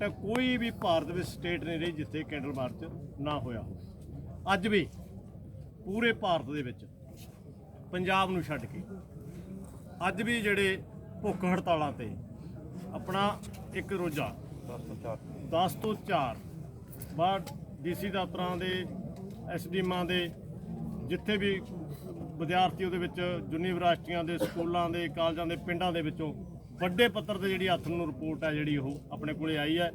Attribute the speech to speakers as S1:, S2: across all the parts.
S1: ਹੈ ਕੋਈ ਵੀ ਭਾਰਤ ਵਿੱਚ ਸਟੇਟ ਨਹੀਂ ਰਹੀ ਜਿੱਥੇ ਕੈਂਡਲ ਮਾਰਚ ਨਾ ਹੋਇਆ ਹੋਵੇ। ਅੱਜ ਵੀ ਪੂਰੇ ਭਾਰਤ ਦੇ ਵਿੱਚ ਪੰਜਾਬ ਨੂੰ ਛੱਡ ਕੇ ਅੱਜ ਵੀ ਜਿਹੜੇ ਭੁੱਖ ਹੜਤਾਲਾਂ ਤੇ ਆਪਣਾ ਇੱਕ ਰੋਜ਼ਾ 10 ਤੋਂ 4 ਬਾਅਦ ਡੀਸੀ ਦਫ਼ਤਰਾਂ ਦੇ ਐਸਡੀਮਾਂ ਦੇ ਜਿੱਥੇ ਵੀ ਵਿਦਿਆਰਥੀ ਉਹਦੇ ਵਿੱਚ ਯੂਨੀਵਰਸਿਟੀਆਂ ਦੇ ਸਕੂਲਾਂ ਦੇ ਕਾਲਜਾਂ ਦੇ ਪਿੰਡਾਂ ਦੇ ਵਿੱਚੋਂ ਵੱਡੇ ਪੱਤਰ ਤੇ ਜਿਹੜੀ ਹੱਥ ਨੂੰ ਰਿਪੋਰਟ ਹੈ ਜਿਹੜੀ ਉਹ ਆਪਣੇ ਕੋਲੇ ਆਈ ਹੈ।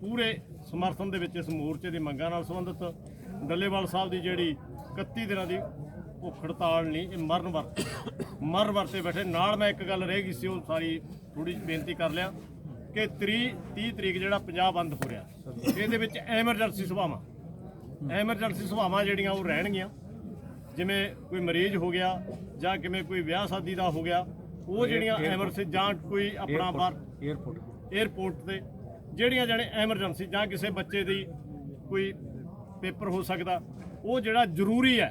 S1: ਪੂਰੇ ਸਮਰਥਨ ਦੇ ਵਿੱਚ ਇਸ ਮੋਰਚੇ ਦੀ ਮੰਗਾਂ ਨਾਲ ਸੰਬੰਧਿਤ। ਡੱਲੇਵਾਲ ਸਾਹਿਬ ਦੀ ਜਿਹੜੀ 31 ਦਿਨਾਂ ਦੀ ਭੁੱਖ ਹੜਤਾਲ ਨਹੀਂ, ਇਹ ਮਰਨ ਵਰਤ, ਮਰਨ ਵਰਤੇ ਬੈਠੇ। ਨਾਲ ਮੈਂ ਇੱਕ ਗੱਲ ਰਹਿ ਗਈ ਸੀ, ਉਹ ਸਾਰੀ ਥੋੜੀ ਬੇਨਤੀ ਕਰ ਲਿਆ ਕਿ 30 30 ਤਰੀਕ ਜਿਹੜਾ ਪੰਜਾਬ ਬੰਦ ਹੋ ਰਿਹਾ, ਇਹਦੇ ਵਿੱਚ ਐਮਰਜੈਂਸੀ ਸਭਾਵਾਂ ਐਮਰਜੈਂਸੀ ਸਭਾਵਾਂ ਜਿਹੜੀਆਂ ਉਹ ਰਹਿਣਗੀਆਂ। ਜਿਵੇਂ ਕੋਈ ਮਰੀਜ਼ ਹੋ ਗਿਆ ਜਾਂ ਕਿਵੇਂ ਕੋਈ ਵਿਆਹ ਸ਼ਾਦੀ ਦਾ ਹੋ ਗਿਆ ਉਹ ਜਿਹੜੀਆਂ ਐਮਰਜੈਂਸੀ ਜਾਂ ਕੋਈ ਆਪਣਾ ਬਾਹਰ
S2: 에어ਪੋਰਟ
S1: 에어ਪੋਰਟ ਤੇ ਜਿਹੜੀਆਂ ਜਾਣੇ ਐਮਰਜੈਂਸੀ ਜਾਂ ਕਿਸੇ ਬੱਚੇ ਦੀ ਕੋਈ ਪੇਪਰ ਹੋ ਸਕਦਾ ਉਹ ਜਿਹੜਾ ਜ਼ਰੂਰੀ ਹੈ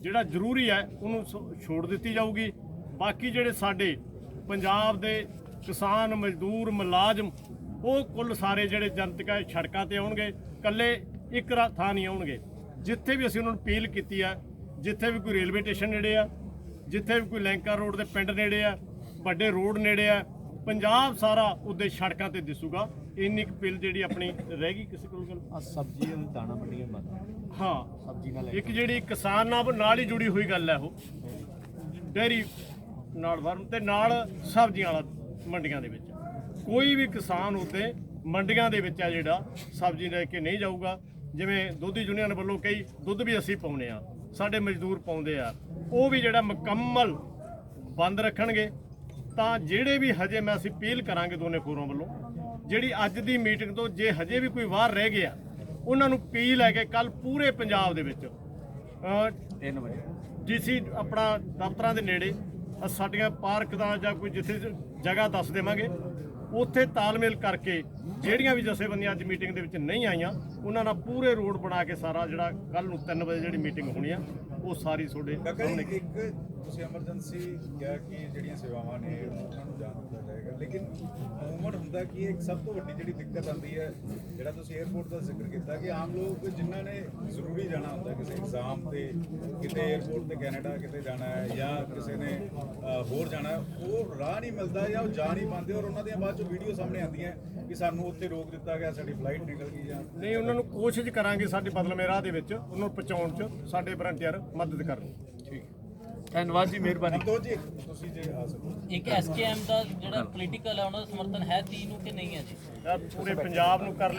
S1: ਜਿਹੜਾ ਜ਼ਰੂਰੀ ਹੈ ਉਹਨੂੰ ਛੋੜ ਦਿੱਤੀ ਜਾਊਗੀ। ਬਾਕੀ ਜਿਹੜੇ ਸਾਡੇ ਪੰਜਾਬ ਦੇ ਕਿਸਾਨ ਮਜ਼ਦੂਰ ਮੁਲਾਜ਼ਮ ਉਹ ਕੁੱਲ ਸਾਰੇ ਜਿਹੜੇ ਜਨਤਕਾ ਸੜਕਾਂ ਤੇ ਆਉਣਗੇ ਇਕੱਲੇ ਇੱਕ ਰਾ- ਨਹੀਂ ਆਉਣਗੇ। ਜਿੱਥੇ ਵੀ ਅਸੀਂ ਉਹਨਾਂ ਨੂੰ ਅਪੀਲ ਕੀਤੀ ਹੈ ਜਿੱਥੇ ਵੀ ਕੋਈ ਰੇਲਵੇ ਸਟੇਸ਼ਨ ਨੇੜੇ ਆ ਜਿੱਥੇ ਵੀ ਕੋਈ ਲੈਂਕਾ ਰੋਡ ਦੇ ਪਿੰਡ ਨੇੜੇ ਆ ਵੱਡੇ ਰੋਡ ਨੇੜੇ ਆ ਪੰਜਾਬ ਸਾਰਾ ਉਹਦੇ ਸੜਕਾਂ ਤੇ ਦਿਸੂਗਾ। ਇੰਨੀ ਕੁ ਅਪੀਲ ਜਿਹੜੀ ਆਪਣੀ ਰਹਿ ਗਈ ਕਿਸੇ ਕੋਲ ਗੱਲ?
S2: ਆ ਸਬਜ਼ੀ ਔਰ ਦਾਣਾ ਮੰਡੀਆਂ ਬੰਦ।
S1: ਹਾਂ।
S2: ਸਬਜ਼ੀ ਨਾਲ
S1: ਇੱਕ ਜਿਹੜੀ ਕਿਸਾਨ ਨਾਲ ਨਾਲ ਹੀ ਜੁੜੀ ਹੋਈ ਗੱਲ ਹੈ ਉਹ। ਡੇਰੀ ਨਾਲ ਫਾਰਮ ਤੇ ਨਾਲ ਸਬਜ਼ੀਆਂ ਵਾਲਾ ਮੰਡੀਆਂ ਦੇ ਵਿੱਚ। ਕੋਈ ਵੀ ਕਿਸਾਨ ਉੱਤੇ ਮੰਡੀਆਂ ਦੇ ਵਿੱਚ ਆ ਜਿਹੜਾ ਸਬਜ਼ੀ ਲੈ ਕੇ ਨਹੀਂ ਜਾਊਗਾ। ਜਿਵੇਂ ਦੁੱਧ ਯੂਨੀਅਨ ਵੱਲੋਂ ਕਈ ਦੁੱਧ ਵੀ ਅਸੀਂ ਪਾਉਨੇ ਆ ਸਾਡੇ ਮਜ਼ਦੂਰ ਪਾਉਂਦੇ ਆ। ਉਹ ਵੀ ਜਿਹੜਾ ਮੁਕੰਮਲ ਬੰਦ ਰੱਖਣਗੇ ਤਾਂ ਜਿਹੜੇ ਵੀ ਹਜੇ ਮੈਂ ਅਸੀਂ ਅਪੀਲ ਕਰਾਂਗੇ ਦੋਨੇ ਫੋਰਾਂ ਵੱਲੋਂ ਜਿਹੜੀ ਅੱਜ ਦੀ ਮੀਟਿੰਗ ਤੋਂ ਜੇ ਹਜੇ ਵੀ ਕੋਈ ਬਾਹਰ ਰਹਿ ਗਿਆ ਉਹਨਾਂ ਨੂੰ ਅਪੀਲ ਹੈ ਕਿ ਕੱਲ ਪੂਰੇ ਪੰਜਾਬ ਦੇ ਵਿੱਚ ਅਹ,
S2: 3 ਵਜੇ।
S1: ਡੀਸੀ ਆਪਣਾ ਦਫ਼ਤਰਾਂ ਦੇ ਨੇੜੇ ਸਾਡੀਆਂ ਪਾਰਕ ਦਾ ਜਾਂ ਕੋਈ ਜਿੱਥੇ ਜਗ੍ਹਾ ਦੱਸ ਦੇਵਾਂਗੇ ਉੱਥੇ ਤਾਲਮੇਲ ਕਰਕੇ ਜਿਹੜੀਆਂ ਵੀ ਜਥੇਬੰਦੀਆਂ ਅੱਜ ਮੀਟਿੰਗ ਦੇ ਵਿੱਚ ਨਹੀਂ ਆਈਆਂ ਉਹਨਾਂ ਨਾਲ ਪੂਰੇ ਰੋਡ ਬਣਾ ਕੇ ਸਾਰਾ ਜਿਹੜਾ ਕੱਲ ਨੂੰ 3 ਵਜੇ ਜਿਹੜੀ ਮੀਟਿੰਗ ਹੋਣੀ ਆ ਉਹ ਸਾਰੀ ਤੁਹਾਡੇ ਸਾਹਮਣੇ
S3: ਇੱਕ ਤੁਸੀਂ ਐਮਰਜੈਂਸੀ ਕਿਹਾ ਕਿ ਜਿਹੜੀਆਂ ਸੇਵਾਵਾਂ ਨੇ ਉਹਨਾਂ ਨੂੰ ਜਾਣਾ ਹੁੰਦਾ ਰਹੇਗਾ ਲੇਕਿਨ ਹੁੰਦਾ ਕਿ ਇੱਕ ਸਭ ਤੋਂ ਵੱਡੀ ਜਿਹੜੀ ਦਿੱਕਤ ਆਉਂਦੀ ਹੈ, ਜਿਹੜਾ ਤੁਸੀਂ 에어ਪੋਰਟ ਦਾ ਜ਼ਿਕਰ ਕੀਤਾ ਕਿ ਆਮ ਲੋਕ ਜਿਨ੍ਹਾਂ ਨੇ ਜ਼ਰੂਰੀ ਜਾਣਾ ਹੁੰਦਾ ਕਿਸੇ ਇਗਜ਼ਾਮ ਤੇ, ਕਿਤੇ 에어ਪੋਰਟ ਤੇ ਕੈਨੇਡਾ ਕਿਤੇ ਜਾਣਾ ਹੈ ਜਾਂ ਕਿਸੇ ਨੇ ਹੋਰ ਜਾਣਾ ਉਹ ਰਾਹ ਨਹੀਂ ਮਿਲਦਾ ਜਾਂ ਉਹ ਜਾ ਨਹੀਂ ਪਾਉਂਦੇ ਔਰ ਉਹਨਾਂ ਦੀਆਂ ਬਾਅਦ ਚੋਂ ਵੀਡੀਓ ਸਾਹਮਣੇ ਆਉਂਦੀ ਹੈ ਕਿ ਸਾਨੂੰ ਉੱਥੇ ਰੋਕ ਦਿੱਤਾ ਗਿਆ, ਸਾਡੀ ਫਲਾਈਟ ਨਿਕਲ ਗਈ ਜਾਂ
S1: ਨਹੀਂ, ਉਹਨਾਂ ਨੂੰ ਕੋਸ਼ਿਸ਼ ਕਰਾਂਗੇ ਸਾਡੇ ਬਦਲਵੇਂ ਰਾਹ ਦੇ ਵਿੱਚ, ਉਹਨਾਂ ਨੂੰ ਪਹੁੰਚਾਉਣ 'ਚ ਸਾਡੇ ਵਰੰਟੀਅਰ ਮਦਦ ਕਰਨ
S2: ਧੰਨਵਾਦ ਜੀ ਮਿਹਰਬਾਨੀ।
S3: ਅੰਤੋ ਜੀ ਤੁਸੀਂ ਜੇ ਆ ਸਕੋ।
S4: ਇੱਕ ਐਸਕੇਐਮ ਦਾ ਜਿਹੜਾ ਪੋਲੀਟੀਕਲ ਹੈ ਉਹਨਾਂ ਦਾ ਸਮਰਥਨ ਹੈ 30 ਨੂੰ ਕਿ ਨਹੀਂ ਹੈ ਜੀ?
S1: ਪੂਰੇ ਪੰਜਾਬ ਨੂੰ ਕਰ